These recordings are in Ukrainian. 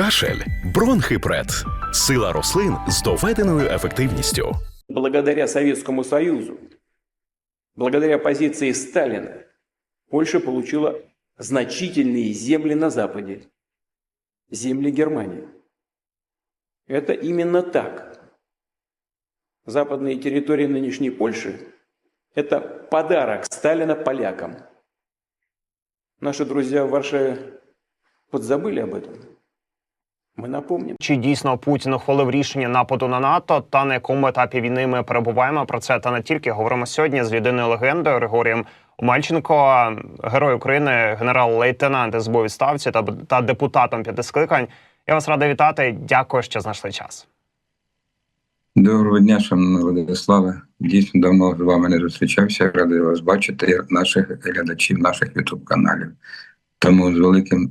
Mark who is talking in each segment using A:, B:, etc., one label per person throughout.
A: Кашель, бронхипред, сила рослин з доведеною ефективністю.
B: Благодаря Советскому Союзу, благодаря позиции Сталина, Польша получила значительные земли на Западе, земли Германии. Это именно так. Западные территории нынешней Польши – это подарок Сталина полякам. Наши друзья в Варшаве подзабыли об этом. Мы напомним.
C: Чи дійсно Путін ухвалив рішення нападу на НАТО та на якому етапі війни ми перебуваємо про це та не тільки говоримо сьогодні з людиною легендою Григорієм Омельченко, герой України, генерал-лейтенант СБУ відставці та, та депутатом п'яти скликань. Я вас радий вітати. Дякую, що знайшли час.
D: Доброго дня, шановна Владиславе. Дійсно давно з вами не зустрічався. Радий вас бачити, наших глядачів, наших ютуб каналів. Тому з великим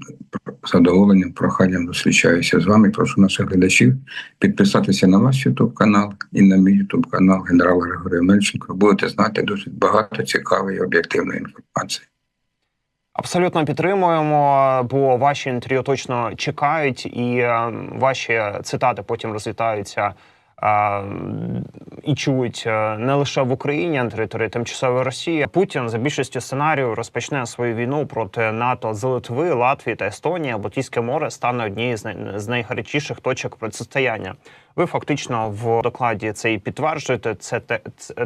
D: задоволенням, проханням зустрічаюся з вами. Прошу наших глядачів підписатися на ваш ютуб канал і на мій ютуб канал генерал Григорій Мельченко. Будете знати досить багато цікавої і об'єктивної інформації.
C: Абсолютно підтримуємо, бо ваші інтерв'ю точно чекають, і е, ваші цитати потім розлітаються і чують е, не лише в Україні, а на території тимчасової Росії. Путін за більшістю сценарію розпочне свою війну проти НАТО з Литви, Латвії та Естонії. Балтійське море стане однією з най- з найгарячіших точок протистояння. Ви фактично в докладі це і підтверджуєте. Це те,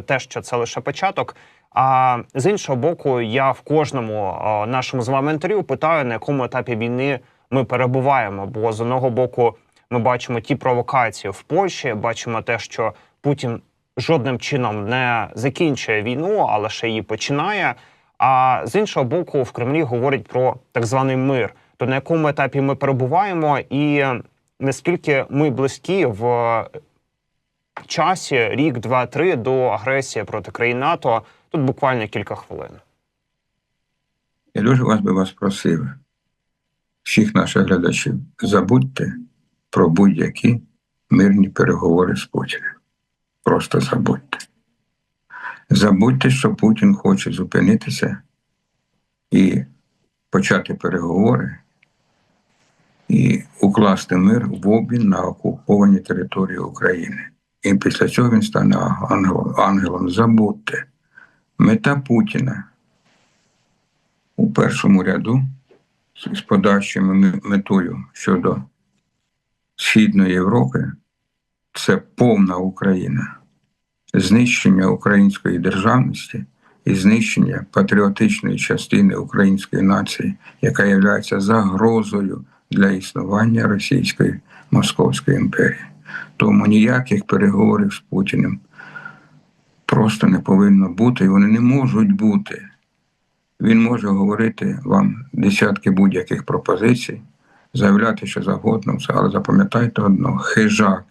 C: те, що це лише початок. А з іншого боку, я в кожному а, нашому з вами інтерв'ю питаю, на якому етапі війни ми перебуваємо. Бо з одного боку ми бачимо ті провокації в Польщі, бачимо те, що Путін жодним чином не закінчує війну, а лише її починає. А з іншого боку, в Кремлі говорять про так званий мир. То на якому етапі ми перебуваємо, і наскільки ми близькі в часі рік, два, три до агресії проти країн НАТО. Тут буквально кілька хвилин.
D: Я дуже вас би вас просив, всіх наших глядачів, забудьте про будь-які мирні переговори з Путіним. Просто забудьте. Забудьте, що Путін хоче зупинитися і почати переговори і укласти мир в обмін на окуповані території України. І після цього він стане ангелом. ангелом. Забудьте. Мета Путіна у першому ряду з подальшою метою щодо Східної Європи це повна Україна, знищення української державності і знищення патріотичної частини української нації, яка є загрозою для існування Російської Московської імперії. Тому ніяких переговорів з Путіним просто не повинно бути, і вони не можуть бути. Він може говорити вам десятки будь-яких пропозицій, заявляти, що завгодно, все, але запам'ятайте одно: хижак,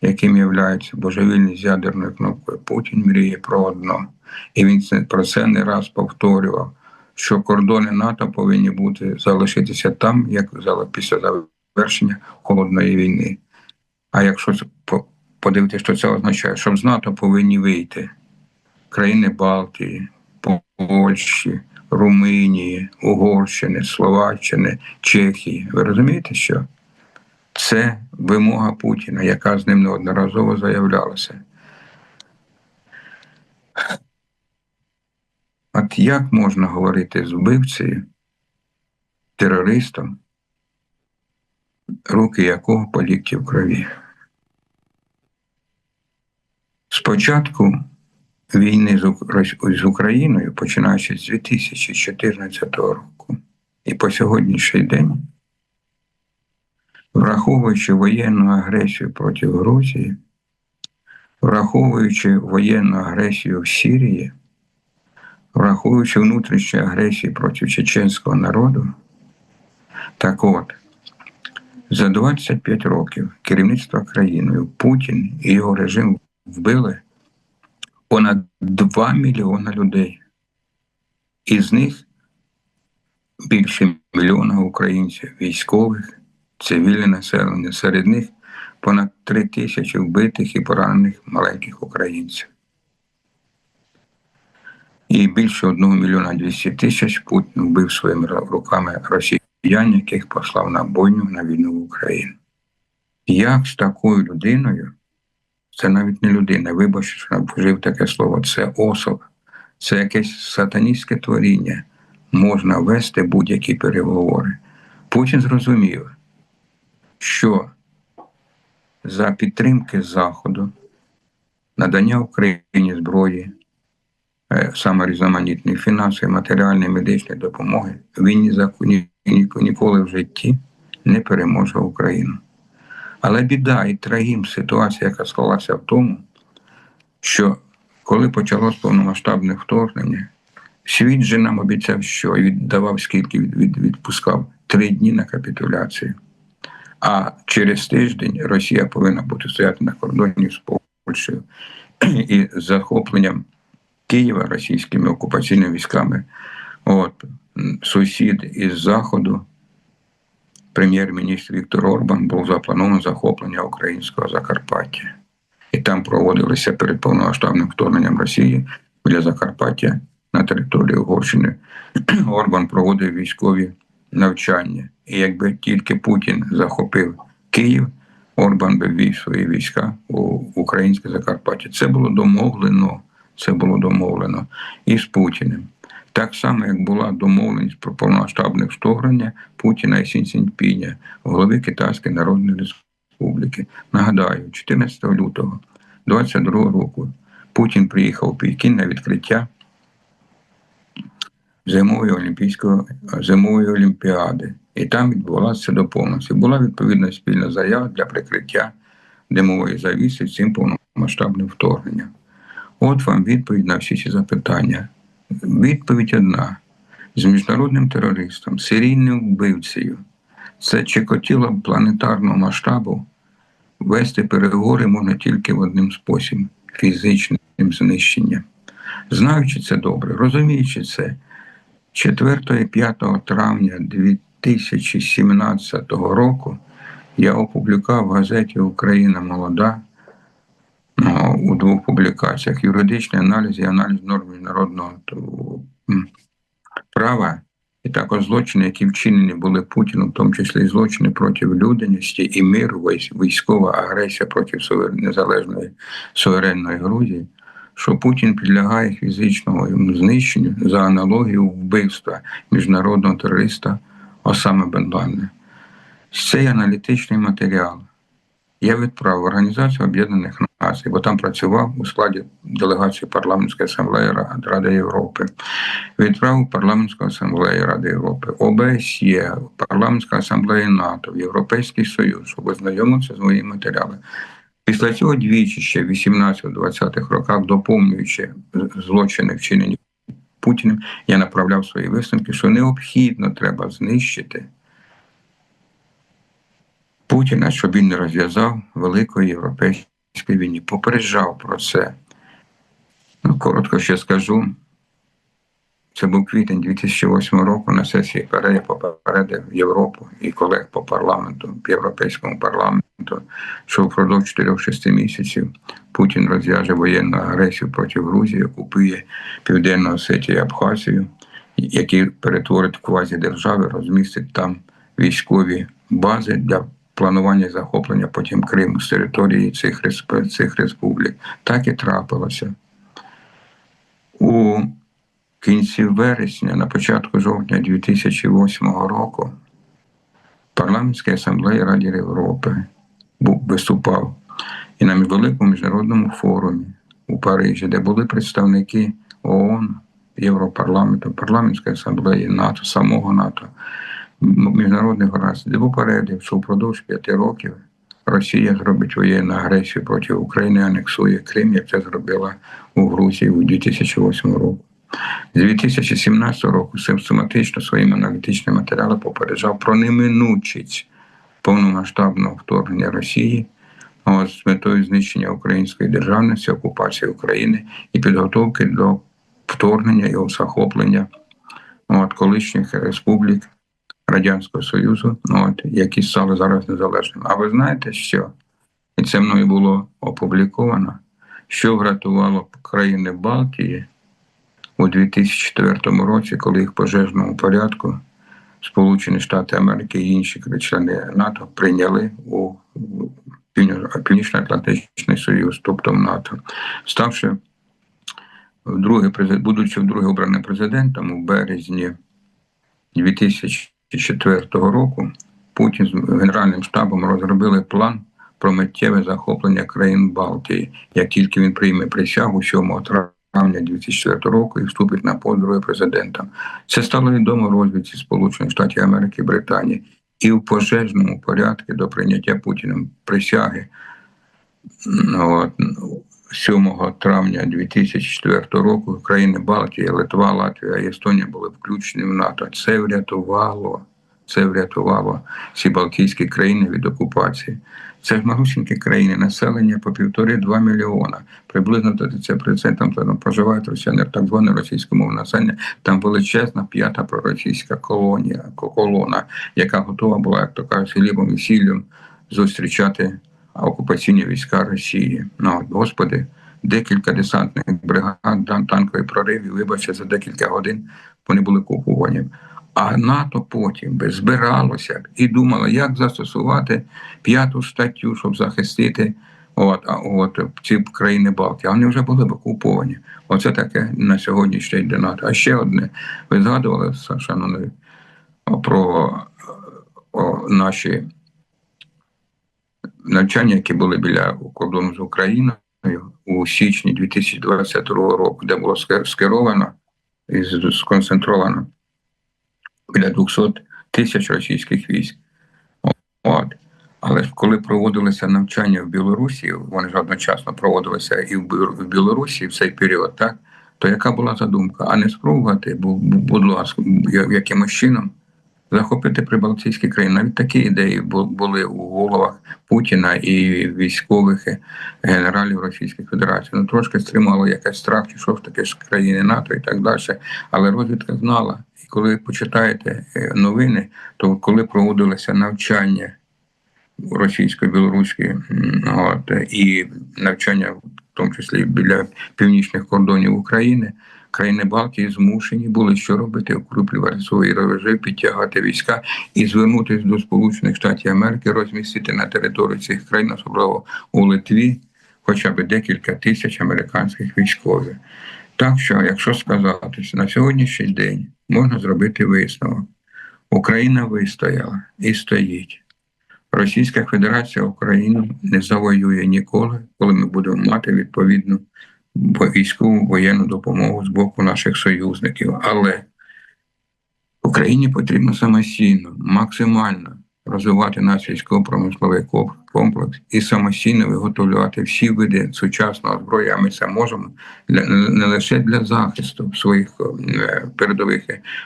D: яким є божевільний з ядерною кнопкою, Путін мріє про одно. І він про це не раз повторював, що кордони НАТО повинні бути залишитися там, як після завершення холодної війни. А якщо подивитися, що це означає, щоб з НАТО повинні вийти країни Балтії, Польщі, Румунії, Угорщини, Словаччини, Чехії. Ви розумієте, що це вимога Путіна, яка з ним неодноразово заявлялася. От як можна говорити з вбивцею, терористом, руки якого по лікті в крові? Спочатку війни з Україною, починаючи з 2014 року. І по сьогоднішній день, враховуючи воєнну агресію проти Грузії, враховуючи воєнну агресію в Сирії, враховуючи внутрішню агресію проти чеченського народу, так от, за 25 років керівництва країною Путін і його режим вбили понад 2 мільйона людей. Із них більше мільйона українців, військових, цивільне населення. Серед них понад 3 тисячі вбитих і поранених маленьких українців. І більше 1 мільйона 200 тисяч Путін вбив своїми руками росіян, яких послав на бойню на війну в Україну. Як з такою людиною, це навіть не людина, вибачте, що вжив таке слово, це особа, це якесь сатаністське творіння, можна вести будь-які переговори. Путін зрозумів, що за підтримки Заходу, надання Україні зброї, е, саме різноманітної фінансової, матеріальної, медичної допомоги, він ні, ні- ніколи в житті не переможе Україну. Але біда і трагім ситуація, яка склалася в тому, що коли почалось повномасштабне вторгнення, світ же нам обіцяв, що віддавав скільки від, від, відпускав три дні на капітуляцію. А через тиждень Росія повинна бути стояти на кордоні з Польщею і з захопленням Києва російськими окупаційними військами. От сусід із заходу, прем'єр-міністр Віктор Орбан, був заплановано захоплення українського Закарпаття. І там проводилися перед повномасштабним вторгненням Росії біля Закарпаття на території Угорщини. Орбан проводив військові навчання. І якби тільки Путін захопив Київ, Орбан би ввів свої війська у українське Закарпаття. Це було домовлено. Це було домовлено і з Путіним. Так само, як була домовленість про повномасштабне вторгнення Путіна і Сін Цзіньпіня, голови Китайської Народної Республіки. Нагадаю, 14 лютого 22 року Путін приїхав у Пекін на відкриття зимової олімпійської зимової олімпіади, і там відбулася до. Була відповідна спільна заява для прикриття димової завіси цим повномасштабним вторгненням. От вам відповідь на всі ці запитання. Відповідь одна: з міжнародним терористом, серійним вбивцею, це чекотіло планетарного масштабу. Вести переговори можна тільки в одним спосіб фізичним знищенням. Знаючи це добре, розуміючи це, 4-5 травня 2017 року я опублікував в газеті Україна молода у двох публікаціях. Юридичний аналіз і аналіз норм міжнародного права, і також злочини, які вчинені були Путіном, в тому числі злочини проти людяності і миру, військова агресія проти незалежної суверенної Грузії, що Путін підлягає фізичному знищенню за аналогією вбивства міжнародного терориста Осами Бен Ладена. Цей аналітичний матеріал. Я відправив Організацію Об'єднаних Націй, бо там працював у складі делегації парламентської асамблеї Ради Європи. Відправив в парламентську асамблею Ради Європи, ОБСЄ, парламентська асамблея НАТО, Європейський Союз, щоб ознайомитися з моїми матеріалами. Після цього двічі ще в 18-20-х роках, доповнюючи злочини, вчинені Путіним, я направляв свої висновки, що необхідно треба знищити Путіна, щоб він не розв'язав великої європейської війни. Попереджав про це. Ну, коротко ще скажу. Це був квітень 2008 року на сесії ПАРЕ я попередив Європу і колег по парламенту, європейському парламенту, що впродовж 4-6 місяців Путін розв'яже воєнну агресію проти Грузії, окупує Південну Осетію і Абхазію, які перетворить в квазідержави, розмістить там військові бази для планування захоплення потім Криму з території цих, цих республік. Так і трапилося. У кінці вересня, на початку жовтня 2008 року, парламентській асамблеї Ради Європи виступав і на великому міжнародному форумі у Парижі, де були представники ООН, Європарламенту, парламентської асамблеї НАТО, самого НАТО, міжнародних організацій, де попередив, що впродовж п'яти років Росія зробить воєнну агресію проти України, анексує Крим, як це зробила у Грузії у 2008 році. З 2017 року систематично своїми аналітичними матеріалами попереджав про неминучість повномасштабного вторгнення Росії з метою знищення української державності, окупації України і підготовки до вторгнення і захоплення от, колишніх республік Радянського Союзу, от, які стали зараз незалежними. А ви знаєте, що? І це мною було опубліковано, що врятувало країни Балтії у 2004 році, коли їх пожежному порядку Сполучені Штати Америки і інші члени НАТО прийняли у Північно- Північно-Атлантичний Союз, тобто в НАТО, ставши вдруге будучи вдруге обраним президентом у березні 2004 року, Путін з Генеральним штабом розробили план про миттєве захоплення країн Балтії, як тільки він прийме присягу 7 травня 2004 року і вступить на пост другого президента. Це стало відомо розвідці Сполучених Штатів Америки і Британії. І в пожежному порядку до прийняття Путіним присяги от, 7 травня 2004 року країни Балтії, Литва, Латвія і Естонія були включені в НАТО. Це врятувало, це врятувало ці Балтійські країни від окупації. Це ж малюсінькі країни, населення по півтори-два мільйона. Приблизно 30% там проживають росіяни, так зване російськомовне населення. Там величезна п'ята проросійська колонія, колона, яка готова була, як то кажуть, хлібом і сіллю зустрічати окупаційні війська Росії. Ну, господи, декілька десантних бригад, там танковий прорив, і вибачте, за декілька годин вони були окуповані. А НАТО потім би збиралося б і думало, як застосувати п'яту статтю, щоб захистити от, от, ці країни Балтії. Вони вже були б окуповані. Оце таке на сьогоднішній день НАТО. А ще одне, ви згадували, шановні, про о, наші навчання, які були біля кордону з Україною у січні 2022 року, де було скеровано і сконцентровано біля 200 тисяч російських військ. От. Але коли проводилися навчання в Білорусі, вони ж одночасно проводилися і в Білорусі в цей період, так? То яка була задумка? А не спробувати, бу- бу- будь ласка, якимось чином захопити прибалтійські країни. Навіть такі ідеї були у головах Путіна і військових генералів Російської Федерації. Ну трошки стримало якийсь страх, чи що ж таке ж країни НАТО і так далі. Але розвідка знала. І коли почитаєте е, новини, то коли проводилися навчання російсько-білоруські і навчання, в тому числі біля північних кордонів України, країни Балтії змушені були що робити, укріплювати свої режими, підтягати війська і звернутися до Сполучених Штатів Америки, розмістити на території цих країн, особливо у Литві, хоча б декілька тисяч американських військових. Так що, якщо сказати, на сьогоднішній день можна зробити висновок, Україна вистояла і стоїть. Російська Федерація Україну не завоює ніколи, коли ми будемо мати відповідну військову воєнну допомогу з боку наших союзників. Але Україні потрібно самостійно, максимально розвивати наш військово-промисловий комплекс і самостійно виготовляти всі види сучасного зброї. А ми це можемо для не лише для захисту своїх е, передових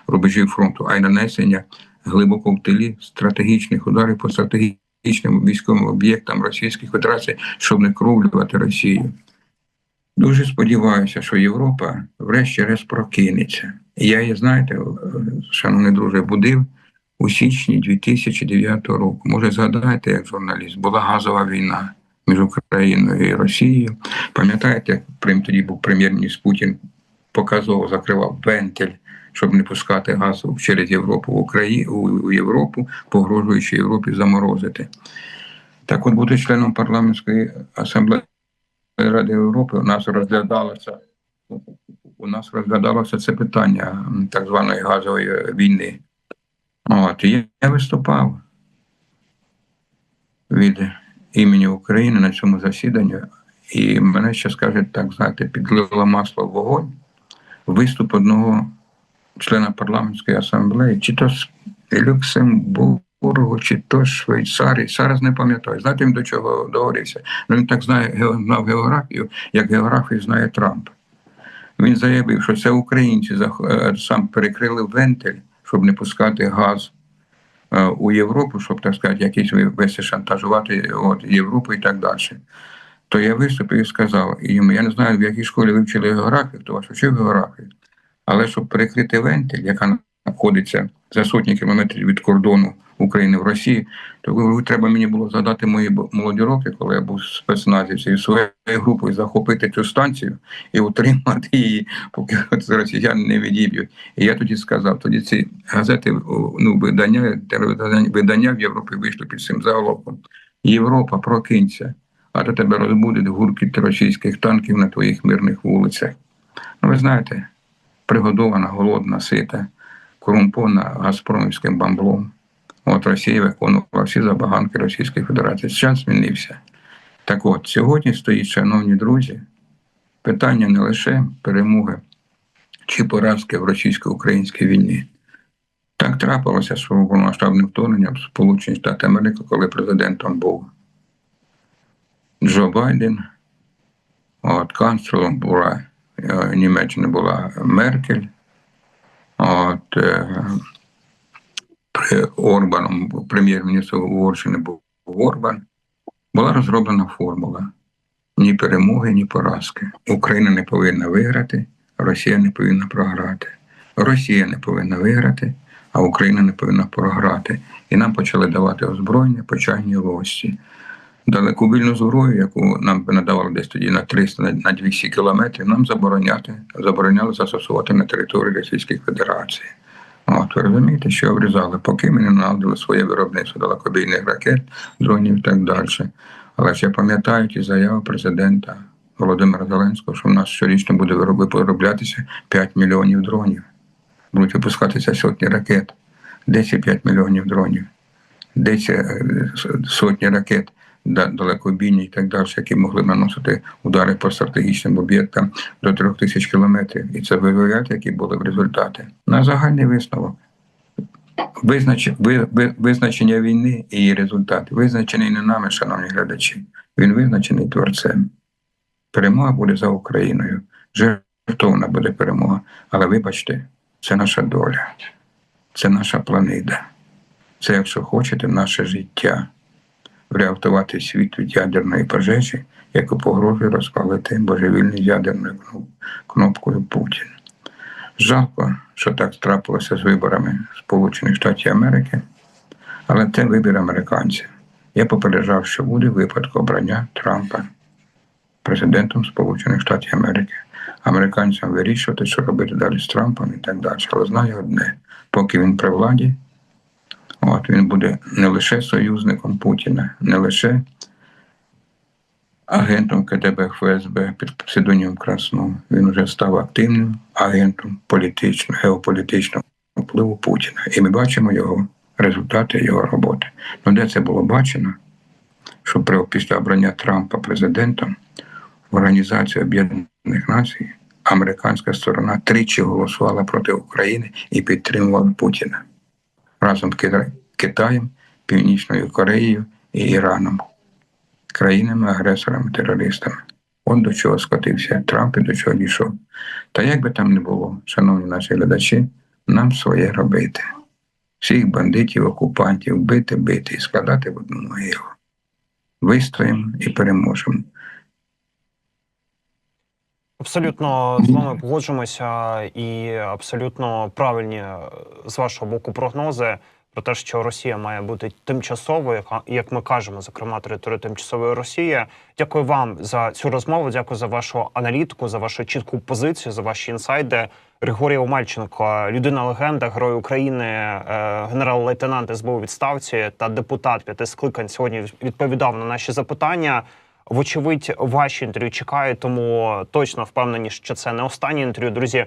D: рубежів фронту, а й нанесення глибоко в тилі стратегічних ударів по стратегічним військовим об'єктам Російської Федерації, щоб не кровлювати Росію. Дуже сподіваюся, що Європа врешті-решт прокинеться. Я її, знаєте, е, шановний друже, будив у січні 2009 року. Може, згадаєте, як журналіст, була газова війна між Україною і Росією. Пам'ятаєте, прим- тоді був прем'єр-міністр Путін показово закривав вентиль, щоб не пускати газ через Європу в Україну у Європу, погрожуючи Європі заморозити. Так от бути членом парламентської асамблеї Ради Європи у нас розглядалося у нас розглядалося це питання так званої газової війни. От, і я виступав від імені України на цьому засіданні, і мене ще скажуть, так знаєте, підлило масло в вогонь. Виступ одного члена парламентської асамблеї, чи то з Люксембургу, чи то Швейцарії, зараз не пам'ятаю. Знаєте, він до чого договорився? Ну, він так знає, знав географію, як географію знає Трамп. Він заявив, що це українці е, сам перекрили вентиль, щоб не пускати газ е, у Європу, щоб, так сказати, якісь вести шантажувати от, Європу і так далі. То я виступив і сказав йому, я не знаю, в якій школі ви вчили географію, хто вас вчив географію, але щоб перекрити вентиль, яка знаходиться за сотні кілометрів від кордону України в Росії, то треба мені було згадати мої молоді роки, коли я був в спецназі цією своєю групою захопити цю станцію і утримати її, поки росіяни не відіб'ють. І я тоді сказав, тоді ці газети, ну видання, видання в Європі вийшли під цим заголовком. Європа, прокинься, а то тебе розбудить гуркіт російських танків на твоїх мирних вулицях. Ну, ви знаєте, пригодована, голодна, сита, корумпована газпромівським бамблом. От Росія виконувала всі забаганки Російської Федерації. Час змінився. Так от, сьогодні стоїть, шановні друзі, питання не лише перемоги чи поразки в російсько-українській війні. Так трапилося з повномасштабним вторгненням в Сполучені Штати Америки, коли президентом був Джо Байден, от канцлером була е, Німеччини була Меркель, от е, при Орбаном, прем'єр-міністром Угорщини був Орбан, була розроблена формула ні перемоги, ні поразки. Україна не повинна виграти, Росія не повинна програти. Росія не повинна виграти, а Україна не повинна програти. І нам почали давати озброєння по чайній лосі. Далекобільну зброю, яку нам надавали десь тоді на 300 на- на 200 кілометрів, нам забороняти, забороняли застосувати на території Російської Федерації. От ви розумієте, що обрізали, поки ми не наладили своє виробництво далекобійних ракет, дронів і так далі. Але ж я пам'ятаю ті заяви президента Володимира Зеленського, що в нас щорічно буде вироблятися 5 мільйонів дронів. Будуть випускатися сотні ракет. Де ці 5 мільйонів дронів? Де ці е, с- сотні ракет далекобійні і так далі, які могли наносити удари по стратегічним об'єктам до трьох тисяч кілометрів. І це виявляєте, які були б результати. На загальний висновок. Визнач, ви, ви, визначення війни і її результат визначений не нами, шановні глядачі. Він визначений творцем. Перемога буде за Україною. Жертовна буде перемога. Але вибачте, це наша доля, це наша планета. Це, якщо хочете, наше життя. Врятувати світ від ядерної пожежі, яку погрожує розпалити божевільний ядерною кнопкою Путін. Жалко, що так трапилося з виборами Сполучених Штатів Америки, але це вибір американців. Я попереджав, що буде випадок обрання Трампа президентом Сполучених Штатів Америки. Американцям вирішувати, що робити далі з Трампом і так далі. Але знаю одне: поки він при владі, от він буде не лише союзником Путіна, не лише агентом КДБ ФСБ під псевдонімом Краснов. Він вже став активним агентом політичного, геополітичного впливу Путіна. І ми бачимо його результати його роботи. Ну де це було бачено? Що при після обрання Трампа президентом в Організації Об'єднаних Націй американська сторона тричі голосувала проти України і підтримувала Путіна разом з Китаєм, Північною Кореєю і Іраном, країнами-агресорами, терористами. От до чого скотився Трамп і до чого дійшов. Та як би там не було, шановні наші глядачі, нам своє робити. Всіх бандитів, окупантів бити, бити і складати в одну могилу. Вистоїмо і переможемо.
C: Абсолютно з вами погоджуємося, і абсолютно правильні е, з вашого боку прогнози про те, що Росія має бути тимчасовою, як ми кажемо, зокрема територія тимчасової Росії. Дякую вам за цю розмову. Дякую за вашу аналітику, за вашу чітку позицію, за ваші інсайди. Григорій Омельченко, людина легенда, герой України, е, генерал-лейтенант СБУ відставці та депутат п'яти скликань сьогодні відповідав на наші запитання. Вочевидь, ваші інтерв'ю чекають, тому точно впевнені, що це не останнє інтерв'ю. Друзі,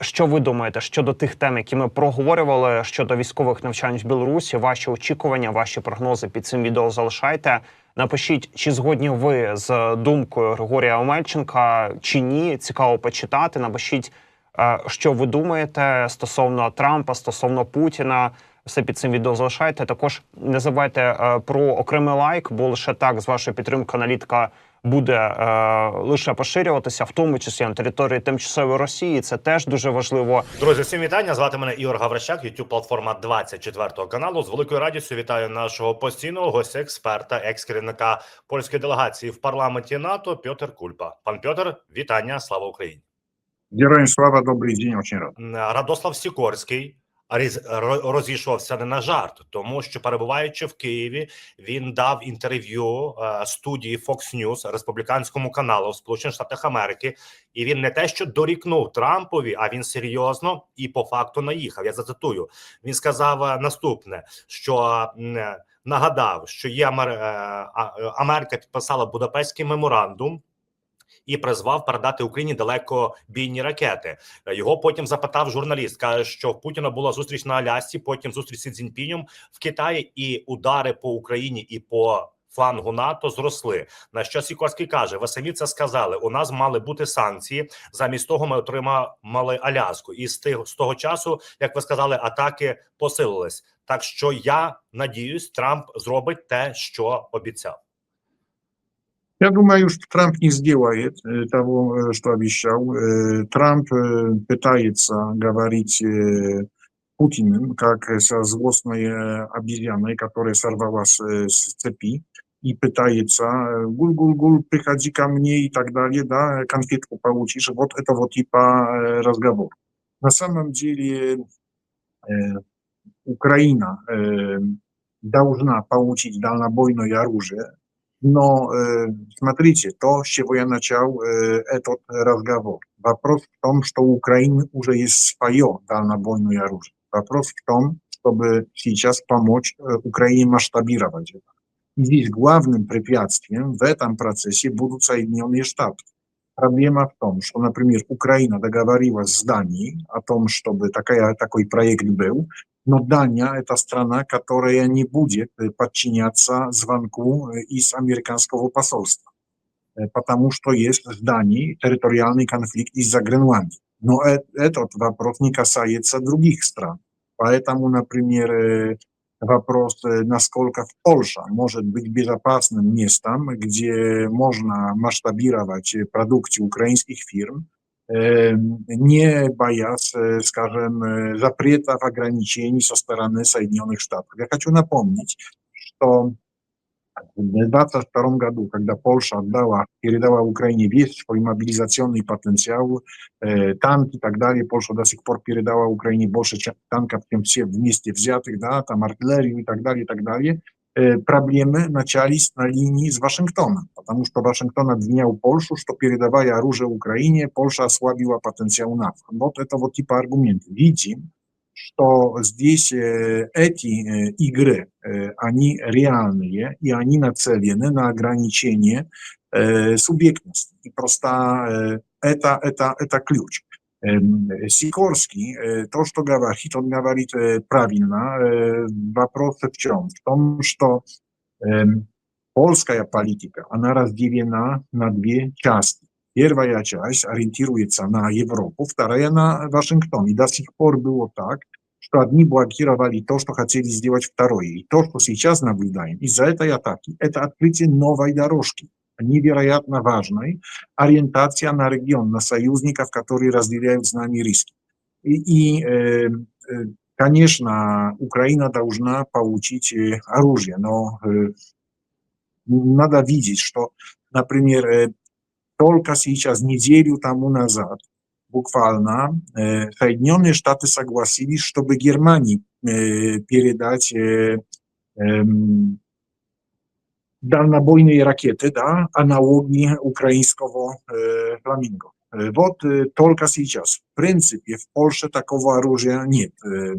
C: що ви думаєте щодо тих тем, які ми проговорювали щодо військових навчань в Білорусі? Ваші очікування, ваші прогнози під цим відео залишайте. Напишіть, чи згодні ви з думкою Григорія Омельченка, чи ні. Цікаво почитати. Напишіть, е, що ви думаєте стосовно Трампа, стосовно Путіна. Все під цим відео залишайте. Також не забувайте е, про окремий лайк, бо лише так з вашої підтримки аналітика буде е, лише поширюватися, в тому числі на території тимчасової Росії. Це теж дуже важливо.
E: Друзі, всім вітання. Звати мене Ігор Гаврищак, youtube платформа 24 каналу. З великою радістю вітаю нашого постійного гостя, експерта, екс-керівника польської делегації в парламенті НАТО Пьотр Кульпа. Пан Пьотр, вітання, слава Україні.
F: Героям слава, добрый день, очень рад.
E: Радослав Сікорський, розійшовся не на жарт, тому що перебуваючи в Києві, він дав інтерв'ю е, студії Fox News республіканському каналу в Сполучених Штатах Америки, і він не те, що дорікнув Трампові, а він серйозно і по факту наїхав. Я зацитую. Він сказав е, наступне: що е, нагадав, що є Америка підписала Будапештський меморандум. І призвав передати Україні далекобійні ракети. Е, Його потім запитав журналіст. каже, що в Путіна була зустріч на Алясці, потім зустріч з Цзіньпінем в Китаї, і удари по Україні і по флангу НАТО зросли. На що Сікорський каже: ви самі це сказали. У нас мали бути санкції. Замість того ми отримали Аляску, і з тих з того часу, як ви сказали, атаки посилились. Так що я надіюсь, Трамп зробить те, що обіцяв.
F: Я думаю, что Трамп не сделает э, того, э, что обещал. Э, Трамп э, пытается говорить э, Путиным, как э, со злостной э, обезьяной, которая сорвалась э, с цепи, и пытается э, гуль-гуль-гуль, приходи ко мне и так далее, да, конфетку получишь. Вот это вот типа э, разговор. На самом деле э, Украина э, должна получить дальнобойное оружие, но э, смотрите, то, с чего я начал э, этот разговор. Вопрос в том, что у Украины уже есть свое дальнобойное оружие. Вопрос в том, чтобы сейчас помочь э, Украине масштабировать это. И здесь главным препятствием в этом процессе будут Соединенные Штаты. Проблема в том, что, например, Украина договорилась с Данией о том, чтобы такая, такой проект был, но Дания – это страна, которая не будет э, подчиняться звонку э, из американского посольства, э, потому что есть с Данией территориальный конфликт из-за Гренландии. Но э- этот вопрос не касается других стран. Поэтому, например, э, вопрос, э, насколько Польша может быть безопасным местом, где можно масштабировать э, продукцию украинских фирм, э, не боясь, э, скажем, э, запретов, ограничений со стороны Соединенных Штатов. Я хочу напомнить, что в 2022 году, когда Польша отдала, передала Украине весь свой мобилизационный потенциал, э, танки и так далее, Польша до сих пор передала Украине больше чем танков, чем все вместе взятых, да, там артиллерию и так далее, и так далее. Э, проблемы начались на линии с Вашингтоном, потому что Вашингтон обвинял Польшу, что передавая оружие Украине, Польша ослабила потенциал НАТО. Вот это вот типа аргумент. Видим, что здесь э, эти э, игры, э, они реальные, и они нацелены на ограничение э, субъектности. И просто э, это, это, это ключ. Эм, Сикорский, э, то, что говорит, он говорит э, правильно. Э, Вопрос в чем? В том, что эм, польская политика, она разделена на две части. Первая часть ориентируется на Европу, вторая на Вашингтон. И до сих пор было так, что одни блокировали то, что хотели сделать второе. И то, что сейчас наблюдаем из-за этой атаки, это открытие новой дорожки, невероятно важной, ориентация на регион, на союзников, которые разделяют с нами риски. И, и, э, э, конечно, Украина должна получить э, оружие, но э, надо видеть, что, например, э, только сейчас, неделю тому назад, буквально, э, Соединенные Штаты согласились, чтобы Германии э, передать э, эм, дальнобойные ракеты, да, аналоги украинского э, фламинго. Э, Вот э, только сейчас. В принципе, в Польше такого оружия нет. Э,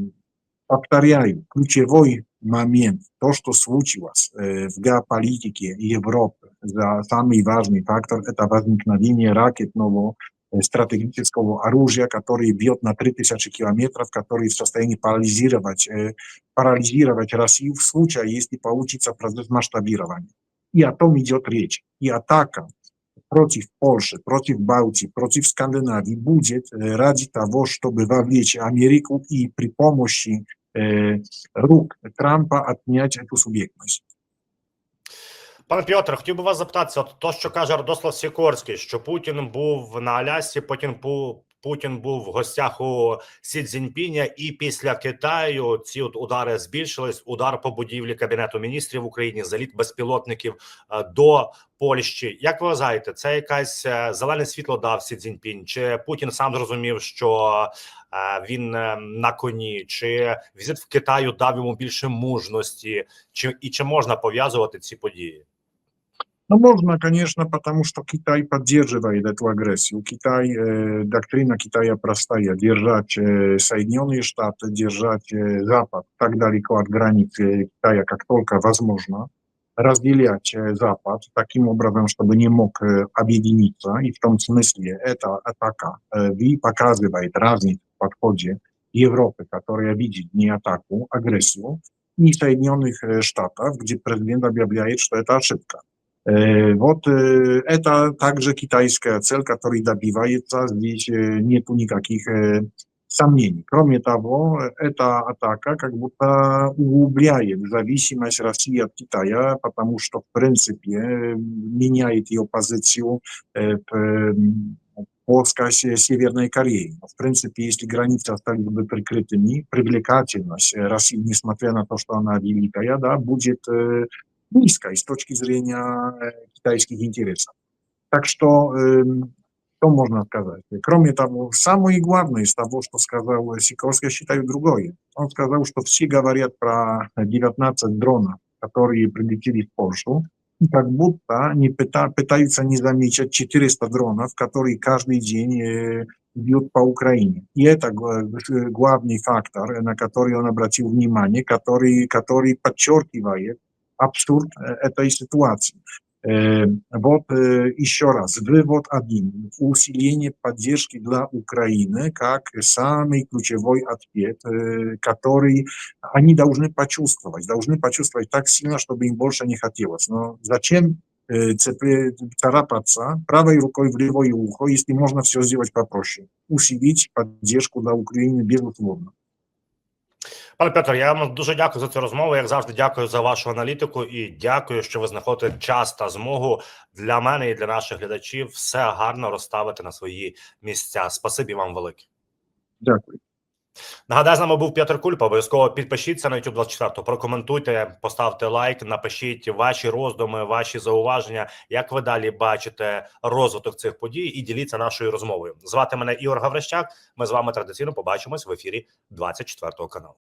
F: повторяю, ключевой момент, то, что случилось э, в геополитике Европы, за самый важный фактор, это возникновение ракетного э, стратегического оружия, который бьет на 3000 километров, который в состоянии парализировать, э, парализировать Россию в случае, если получится процесс масштабирования. И о том идет речь. И атака против Польши, против Балтии, против Скандинавии будет э, ради того, чтобы вовлечь Америку и при помощи э, рук Трампа отнять эту субъектность.
E: Пане Пьотр, хотів би вас запитатися, от то, що каже Радослав Сікорський, що Путін був на Алясці, потім Путін був в гостях у Сі Цзіньпіня, і після Китаю ці от удари збільшились. Удар по будівлі кабінету міністрів в Україні, заліт безпілотників е, до Польщі. Як ви вважаєте, це якась е, зелене світло дав Сі Цзіньпінь? Чи Путін сам зрозумів, що е, він на коні? Чи візит в Китаю дав йому більше мужності? Чи і чи можна пов'язувати ці події?
F: Ну, можно, конечно, потому что Китай поддерживает эту агрессию. Китай, э, доктрина Китая простая. Держать э, Соединенные Штаты, держать э, Запад так далеко от границы Китая, как только возможно. Разделять э, Запад таким образом, чтобы не мог э, объединиться. И в том смысле эта атака э, ви- показывает разницу в подходе Европы, которая видит не атаку, агрессию, и Соединенных э, Штатов, где президент объявляет, что это ошибка. Э, Вот э, это также китайская цель, которой добивается. Здесь э, нету никаких э, сомнений. Кроме того, э, эта атака как будто углубляет зависимость России от Китая, потому что, в принципе, э, меняет ее позицию э, в, э, плоскость э, Северной Кореи. В принципе, если границы остались бы прикрытыми, привлекательность э, России, несмотря на то, что она великая, да, будет э, низкой с точки зрения э, китайских интересов. Так что, эм, что можно сказать? Кроме того, самое главное из того, что сказал Сикорский, я считаю другое. Он сказал, что все говорят про 19 дронов, которые прилетели в Польшу, и как будто они пыта- пытаются не заметить 400 дронов, которые каждый день э, бьют по Украине. И это гла- г- главный фактор, на который он обратил внимание, который, который подчеркивает абсурд э, этой ситуации. Э, Вот э, еще раз, вывод один. Усиление поддержки для Украины как самый ключевой ответ, э, который они должны почувствовать. Должны почувствовать так сильно, чтобы им больше не хотелось. Но зачем э, цепля- царапаться правой рукой в левое ухо, если можно все сделать попроще? Усилить поддержку для Украины, безусловно.
E: Пане Петро, я вам дуже дякую за цю розмову. Як завжди, дякую за вашу аналітику і дякую, що ви знаходите час та змогу для мене і для наших глядачів все гарно розставити на свої місця. Спасибі вам велике.
F: Дякую.
E: Нагадаю, з нами був Петр Кульпа. Обов'язково підпишіться на YouTube 24, прокоментуйте, поставте лайк, напишіть ваші роздуми, ваші зауваження, як ви далі бачите розвиток цих подій, і діліться нашою розмовою. Звати мене Ігор Гаврищак. Ми з вами традиційно побачимось в ефірі 24 каналу.